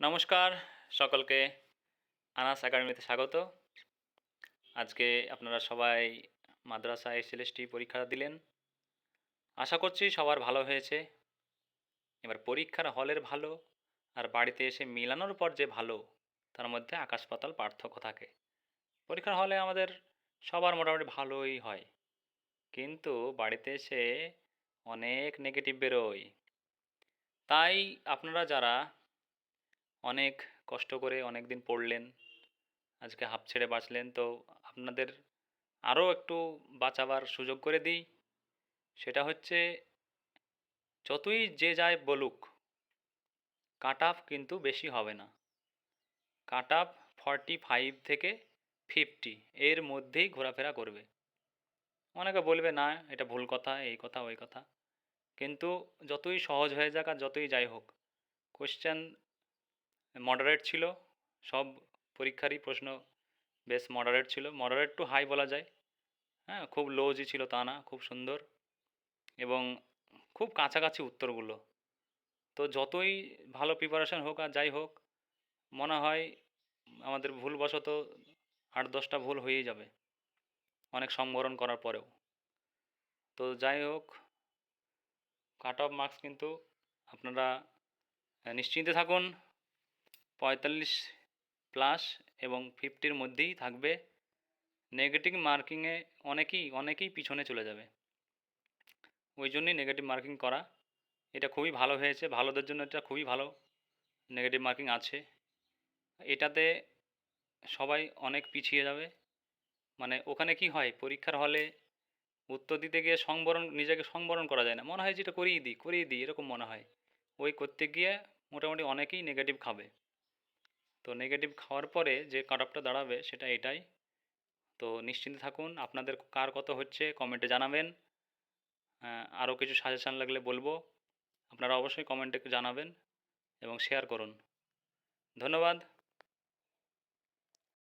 নমস্কার সকলকে। আনাস একাডেমিতে স্বাগত। আজকে আপনারা সবাই মাদ্রাসা এসএলএসটি পরীক্ষা দিলেন। আশা করছি সবার ভালো হয়েছে। এবার পরীক্ষার হলের ভালো আর বাড়িতে এসে মিলানোর পর যে ভালো, তার মধ্যে আকাশ পাতাল পার্থক্য থাকে। পরীক্ষার হলে আমাদের সবার মোটামুটি ভালোই হয়। কিন্তু বাড়িতে এসে অনেক নেগেটিভ বেরোয়। তাই আপনারা যারা অনেক কষ্ট করে অনেক দিন পড়লেন, আজকে হাফ ছেড়ে বাঁচলেন। তো আপনাদের আরও একটু বাঁচাবার সুযোগ করে দিই। সেটা হচ্ছে, যতই যে যায় বলুক কাট আপ কিন্তু বেশি হবে না। কাট আপ ফর্টি ফাইভ থেকে ফিফটি এর মধ্যেই ঘোরাফেরা করবে। অনেকে বলবে, না, এটা ভুল কথা, এই কথা, ওই কথা। কিন্তু যতই সহজ হয়ে যাক আর যতই যাই হোক কোশ্চেন মডারেট ছিল, সব পরীক্ষারই প্রশ্ন বেশ মডারেট ছিল। মডারেট টু হাই বলা যায়। হ্যাঁ খুব লোজি ছিল তা না, খুব সুন্দর। এবং খুব কাছাকাছি উত্তরগুলো। তো যতই ভালো প্রিপারেশন হোক আর যাই হোক, মনে হয় আমাদের ভুলবশত আট দশটা ভুল হয়েই যাবে, অনেক সম্বরণ করার পরেও। তো যাই হোক কাট অফ মার্কস কিন্তু আপনারা নিশ্চিন্তে থাকুন। পঁয়তাল্লিশ প্লাস এবং ফিফটির মধ্যেই থাকবে। নেগেটিভ মার্কিংয়ে অনেকেই অনেকেই পিছনে চলে যাবে। ওই জন্যই নেগেটিভ মার্কিং করা। এটা খুবই ভালো হয়েছে। ভালোদের জন্য এটা খুবই ভালো। নেগেটিভ মার্কিং আছে। এটাতে সবাই অনেক পিছিয়ে যাবে। মানে ওখানে কি হয়? পরীক্ষার হলে উত্তর দিতে গিয়ে সংবরণ, নিজেকে সংবরণ করা যায় না। মনে হয় যেটা করিয়ে দিই করিয়ে দিই, এরকম মনে হয়। ওই করতে গিয়ে মোটামুটি অনেকেই নেগেটিভ খাবে। তো নেগেটিভ খাওয়ার পরে যে কাট অফটা দাঁড়াবে সেটা এটাই। তো নিশ্চিন্তে থাকুন, আপনাদের কার কত হচ্ছে কমেন্টে জানাবেন। আরও কিছু সাজেশান লাগলে বলব। আপনারা অবশ্যই কমেন্টে জানাবেন এবং শেয়ার করুন। ধন্যবাদ।